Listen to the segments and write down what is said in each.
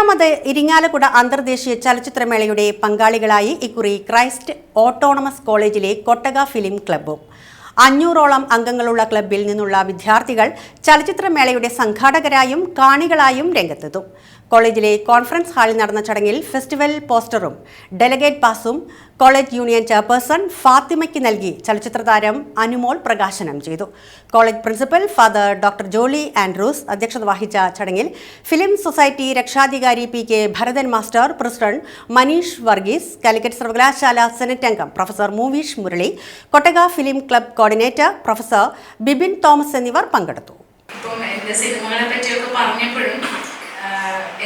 ഏഴാമത് ഇരിങ്ങാലക്കുട അന്തർദേശീയ ചലച്ചിത്രമേളയുടെ പങ്കാളികളായി ഇക്കുറി ക്രൈസ്റ്റ് ഓട്ടോണമസ് കോളേജിലെ കൊട്ടക ഫിലിം ക്ലബ്ബും. അഞ്ഞൂറോളം അംഗങ്ങളുള്ള ക്ലബിൽ നിന്നുള്ള വിദ്യാർത്ഥികൾ ചലച്ചിത്രമേളയുടെ സംഘാടകരായും കാണികളായും രംഗത്തെത്തും. കോളേജിലെ കോൺഫറൻസ് ഹാളിൽ നടന്ന ചടങ്ങിൽ ഫെസ്റ്റിവൽ പോസ്റ്ററും ഡെലഗേറ്റ് പാസും കോളേജ് യൂണിയൻ ചെയർപേഴ്സൺ ഫാത്തിമയ്ക്ക് നൽകി ചലച്ചിത്ര താരം അനുമോൾ പ്രകാശനം ചെയ്തു. College principal father doctor Jolly Andrews അധ്യക്ഷത വഹിച്ച ചടങ്ങിൽ ഫിലിം സൊസൈറ്റി രക്ഷാധികാരി P K Bharathan master president Manish Varghese Calicut സർവകലാശാല സെനറ്റ് അംഗം professor Moveesh Murali Kottaka film club coordinator professor Bibin Thomas എന്നിവർ പങ്കെടുത്തു. എന്റെ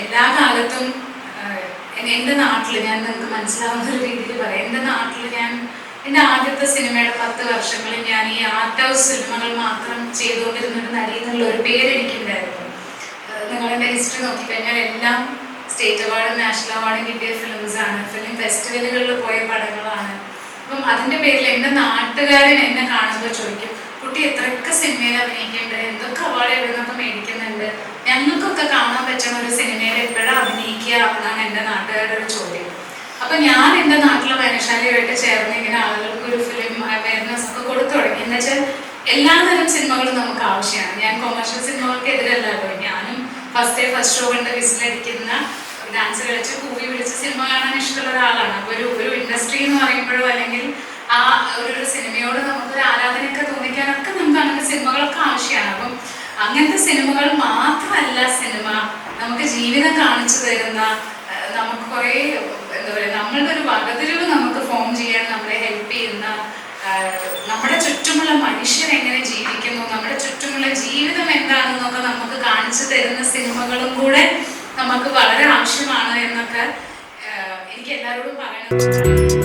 എല്ലാ കാലത്തും എന്റെ നാട്ടിൽ ഞാൻ നിങ്ങൾക്ക് മനസ്സിലാവുന്ന ഒരു രീതിയിൽ പറയാം. എന്റെ നാട്ടിൽ ഞാൻ എന്റെ ആദ്യത്തെ സിനിമയുടെ പത്ത് വർഷങ്ങളിൽ ഞാൻ ഈ ആർട്ട് ഹൗസ് സിനിമകൾ മാത്രം ചെയ്തുകൊണ്ടിരുന്ന ഒരു നടി എന്നുള്ള ഒരു പേര് എനിക്കുണ്ടായിരുന്നു. എന്റെ ഹിസ്റ്ററി നോക്കിക്കഴിഞ്ഞാൽ എല്ലാം സ്റ്റേറ്റ് അവാർഡും നാഷണൽ അവാർഡും കിട്ടിയ ഫിലിംസാണ് ഫിലിം ഫെസ്റ്റിവലുകളിൽ പോയ പടങ്ങളാണ് അതിന്റെ പേരിൽ എന്റെ നാട്ടുകാരൻ എന്നെ കാണുമ്പോൾ ചോദിക്കും കുട്ടി എത്രയൊക്കെ സിനിമയിൽ അഭിനയിക്കുന്നുണ്ട് എന്തൊക്കെ അവാർഡ് എവിടുന്നൊക്കെ മേടിക്കുന്നുണ്ട്? ഞങ്ങൾക്കൊക്കെ കാണാൻ പറ്റുന്ന ഒരു സിനിമയിൽ എപ്പോഴാണ് അഭിനയിക്കുക? എന്നാണ് എന്റെ നാട്ടുകാരുടെ ഒരു ചോദ്യം. അപ്പൊ ഞാൻ എന്റെ നാട്ടിലെ വനശാലിയുമായിട്ട് ചേർന്ന് ഇങ്ങനെ ആളുകൾക്ക് ഒരു ഫിലിം അവയർനെസ് ഒക്കെ കൊടുത്തു തുടങ്ങി. എന്ന് വെച്ചാൽ എല്ലാ തരം സിനിമകളും നമുക്ക് ആവശ്യമാണ്. ഞാൻ കൊമേഴ്ഷ്യൽ സിനിമകൾക്ക് എതിരല്ല ഞാനും ഫസ്റ്റ് ഡേ ഫസ്റ്റ് ഷോ കണ്ട് വിസിലടിക്കുന്ന ഡാൻസ് കളിച്ച് കൂവി വിളിച്ച് സിനിമ കാണാൻ ഇഷ്ടമുള്ള ഒരാളാണ്. അപ്പൊ ഒരു ഒരു ഇൻഡസ്ട്രി എന്ന് പറയുമ്പോഴോ അല്ലെങ്കിൽ ആ ഒരു സിനിമയോട് നമുക്കൊരു ആരാധനയൊക്കെ തോന്നിക്കാനൊക്കെ നമുക്ക് അങ്ങനത്തെ സിനിമകളൊക്കെ ആവശ്യമാണ്. അപ്പം അങ്ങനത്തെ സിനിമകൾ മാത്രമല്ല സിനിമ നമുക്ക് ജീവിതം കാണിച്ചു തരുന്ന നമുക്ക് കുറേ എന്താ പറയുക നമ്മളുടെ ഒരു വകതിരിവ് നമുക്ക് ഫോം ചെയ്യാൻ നമ്മളെ ഹെൽപ്പ് ചെയ്യുന്ന നമ്മുടെ ചുറ്റുമുള്ള മനുഷ്യർ എങ്ങനെ ജീവിക്കുന്നു നമ്മുടെ ചുറ്റുമുള്ള ജീവിതം എന്താണെന്നൊക്കെ നമുക്ക് കാണിച്ചു തരുന്ന സിനിമകളും കൂടെ നമുക്ക് വളരെ ആവശ്യമാണ് എന്നൊക്കെ എനിക്ക് എല്ലാവരോടും പറയണം